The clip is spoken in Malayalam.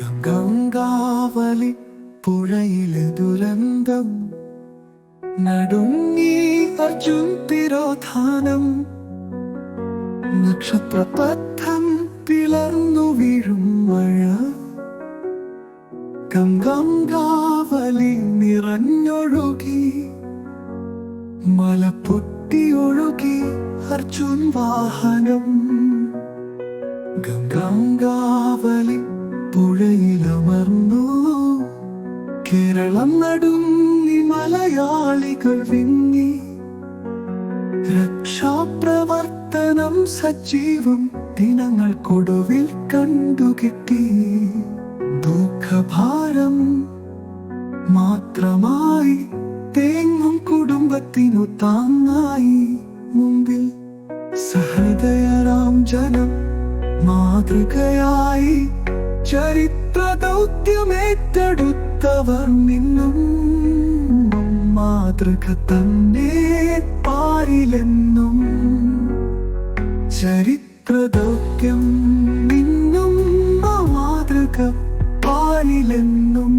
ഗംഗാവലി പുഴയിലെ ദുരന്തം. നടുങ്ങി അർജുൻ തിരോധാനം. നക്ഷത്രപഥം പിളർന്നു വീഴും മഴ. ഗംഗാവലി നിറഞ്ഞൊഴുകി. മലപ്പൊട്ടിയൊഴുകി അർജുൻ വാഹനം. ഗംഗാ കേരളം നടുങ്ങി മലയാളികൾ വിങ്ങി. രക്ഷാപ്രവർത്തനം സജീവം ദിനങ്ങൾക്കൊടുവിൽ കണ്ടുകിട്ടി ദുഃഖഭാരം മാത്രമായി തേങ്ങും കുടുംബത്തിനു താങ്ങായി. മുമ്പിൽ സഹൃദയരാം ജനം മാതൃകയായി ചരിത്ര ദൗത്യമേറ്റെടുത്തവർ നിന്നും മാതൃക തന്നെ പാരിലെന്നും ചരിത്ര ദൗത്യം നിന്നും മാതൃക പാലിലെന്നും